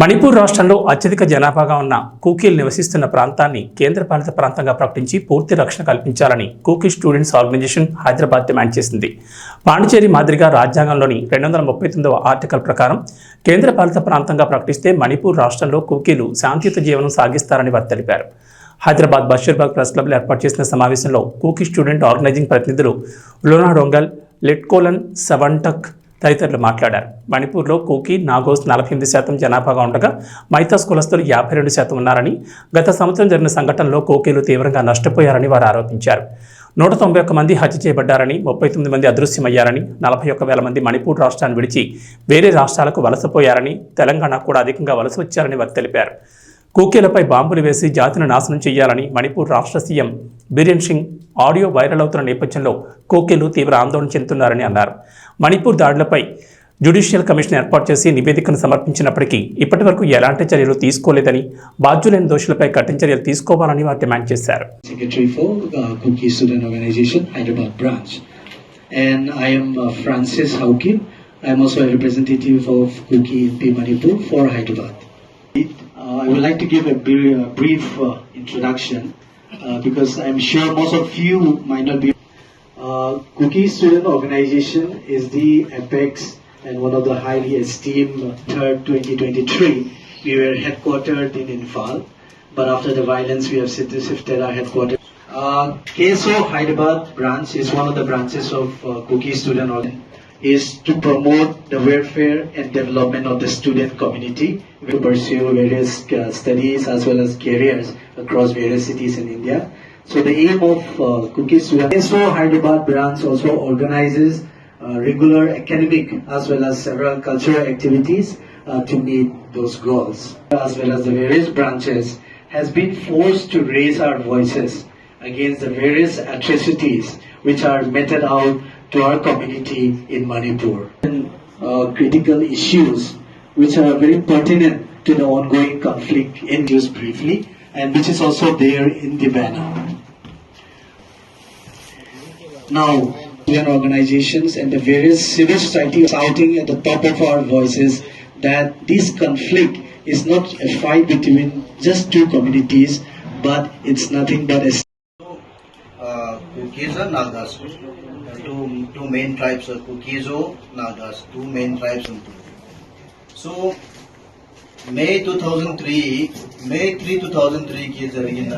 మణిపూర్ రాష్ట్రంలో అత్యధిక జనాభాగా ఉన్న కూకీలు నివసిస్తున్న ప్రాంతాన్ని కేంద్రపాలిత ప్రాంతంగా ప్రకటించి పూర్తి రక్షణ కల్పించాలని Kuki students organisation Hyderabad demand చేసింది. పాండిచేరి మాదిరిగా రాజ్యాంగంలోని రెండు వందల ముప్పై తొమ్మిదవ ఆర్టికల్ ప్రకారం కేంద్రపాలిత ప్రాంతంగా ప్రకటిస్తే మణిపూర్ రాష్ట్రంలో కూకీలు శాంతియుత జీవనం సాగిస్తారని వారు తెలిపారు. హైదరాబాద్ బషీర్బాగ్ ప్రెస్ క్లబ్లో ఏర్పాటు చేసిన సమావేశంలో కూకీ స్టూడెంట్ ఆర్గనైజింగ్ ప్రతినిధులు లోనా డొంగల్ లెట్కోలన్ సవంటక్ తదితరులు మాట్లాడారు. మణిపూర్లో కోకి నాగోస్ నలభై ఎనిమిది శాతం జనాభాగా ఉండగా మైతాస్ కులస్తులు యాభై రెండు శాతం ఉన్నారని గత సంవత్సరం జరిగిన సంఘటనలో కోకీలు తీవ్రంగా నష్టపోయారని వారు ఆరోపించారు. నూట తొంభై ఒక్క మంది హత్య చేయబడ్డారని ముప్పై తొమ్మిది మంది అదృశ్యమయ్యారని నలభై ఒక్క వేల మంది మణిపూర్ రాష్ట్రాన్ని విడిచి వేరే రాష్ట్రాలకు వలసపోయారని తెలంగాణ కూడా అధికంగా వలస వచ్చారని వారు తెలిపారు. కూకీలపై బాంబులు వేసి జాతిని నాశనం చేయాలని మణిపూర్ రాష్ట్ర CM Biren Singh audio viral అవుతున్న నేపథ్యంలో కోకేలు తీవ్ర ఆందోళన చెందుతున్నారని అన్నారు. మణిపూర్ దాడులపై జ్యుడిషియల్ కమిషన్ ఏర్పాటు చేసి నివేదికను సమర్పించినప్పటికీ ఇప్పటి వరకు ఎలాంటి చర్యలు తీసుకోలేదని బాధ్యులైన దోషులపై కఠిన చర్యలు తీసుకోవాలని వారు డిమాండ్ చేశారు. Uh, because I'm sure most of you might not be. Uh, Cookie Student Organization is the apex and one of the highly esteemed third 2023. We were headquartered in Infal, but after the violence, we have shifted our headquarters. Uh, KSO Hyderabad branch is one of the branches of uh, Cookie Student Organization. Is to promote the welfare and development of the student community to pursue various uh, studies as well as careers across various cities in India. So the aim of uh, Student KSO Hyderabad branch also organizes uh, regular academic as well as several cultural activities uh, to meet those goals. As well as the various branches has been forced to raise our voices against the various atrocities which are meted out to our community in Manipur. And, uh, critical issues which are very pertinent to the ongoing conflict in just briefly and which is also there in the banner. Now, UN organizations and the various civil society are shouting at the top of our voices that this conflict is not a fight between just two communities, but it's nothing but a uh. Two, two main tribes are Kukizo, Nagas. Two main tribes in so May two thousand three May three two thousand త్రీకి జరిగిన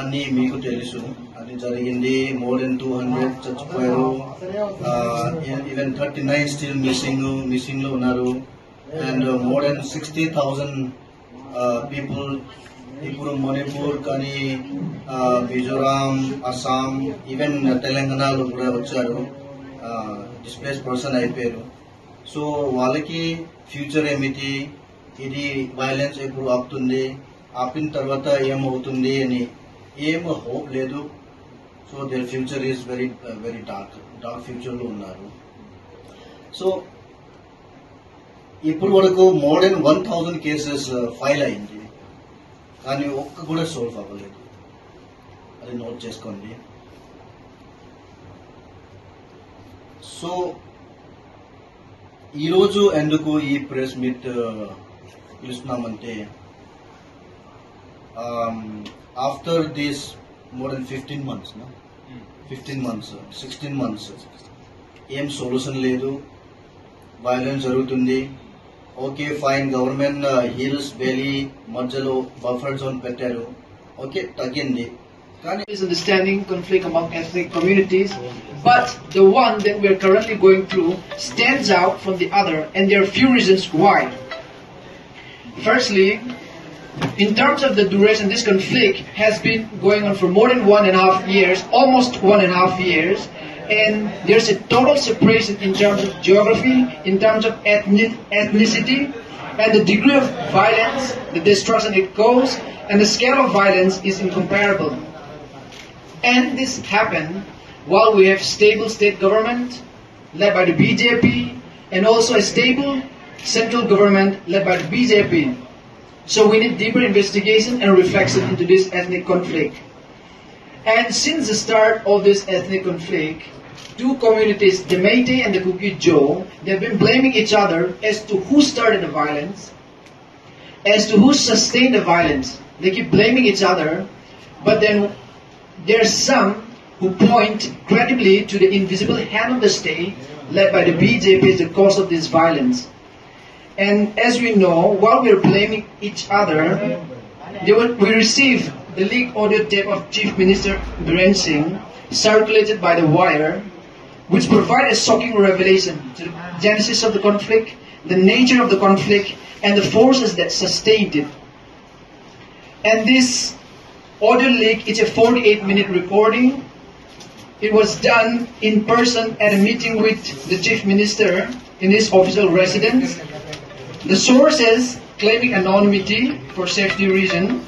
అన్ని మీకు తెలుసు. అది జరిగింది more than two hundred చచ్చిపోయారు even thirty nine still missing మిస్సింగ్లో ఉన్నారు. And more than sixty thousand people ఇప్పుడు మణిపూర్ కానీ మిజోరాం అస్సాం ఈవెన్ తెలంగాణలో కూడా వచ్చారు. డిస్ప్లేస్ పర్సన్ అయిపోయారు. సో వాళ్ళకి ఫ్యూచర్ ఏమిటి? ఇది వైలెన్స్ ఎప్పుడు ఆపుతుంది? ఆపిన తర్వాత ఏమవుతుంది అని ఏం హోప్ లేదు. So their future is very very dark dark ఫ్యూచర్లో ఉన్నారు. సో ఇప్పుడు వరకు more than one thousand cases file అయింది. కానీ ఒక్క కూడా సాల్వ్ అవ్వలేదు. అది నోట్ చేసుకోండి. సో ఈరోజు ఎందుకు ఈ press meet పిలుస్తున్నామంటే after this more than fifteen months fifteen months sixteen months ఏం సొల్యూషన్ లేదు. వైలెన్స్ జరుగుతుంది. Okay fine government hills valley మధ్యలో బఫర్ జోన్ పెట్టారు ఓకే తగ్గింది కానీ misunderstanding, conflict among ethnic communities, but the one that we're currently going through stands out from the other, and there are few reasons why. Firstly, in terms of the duration, this conflict has been going on for more than one and a half years, almost one and a half years, and there's a total separation in terms of geography, in terms of ethnic, ethnicity, and the degree of violence, the destruction it caused, and the scale of violence is incomparable. And this happened while we have stable state government led by the BJP and also a stable central government led by the BJP. So we need deeper investigation and reflection into this ethnic conflict. And since the start of this ethnic conflict, two communities, the Meitei and the Kuki-Joe, they've been blaming each other as to who started the violence as to who sustained the violence. They keep blaming each other, but then there's some who point credibly to the invisible hand of the state led by the BJP as the cause of this violence. And as we know, while we're blaming each other, were, we received the leaked audio tape of Chief Minister Biren Singh circulated by the wire, which provide a shocking revelation to the genesis of the conflict, the nature of the conflict, and the forces that sustained it. And this audio leak is a 48 minute recording. It was done in person at a meeting with the Chief Minister in his official residence. The sources claiming anonymity for safety reason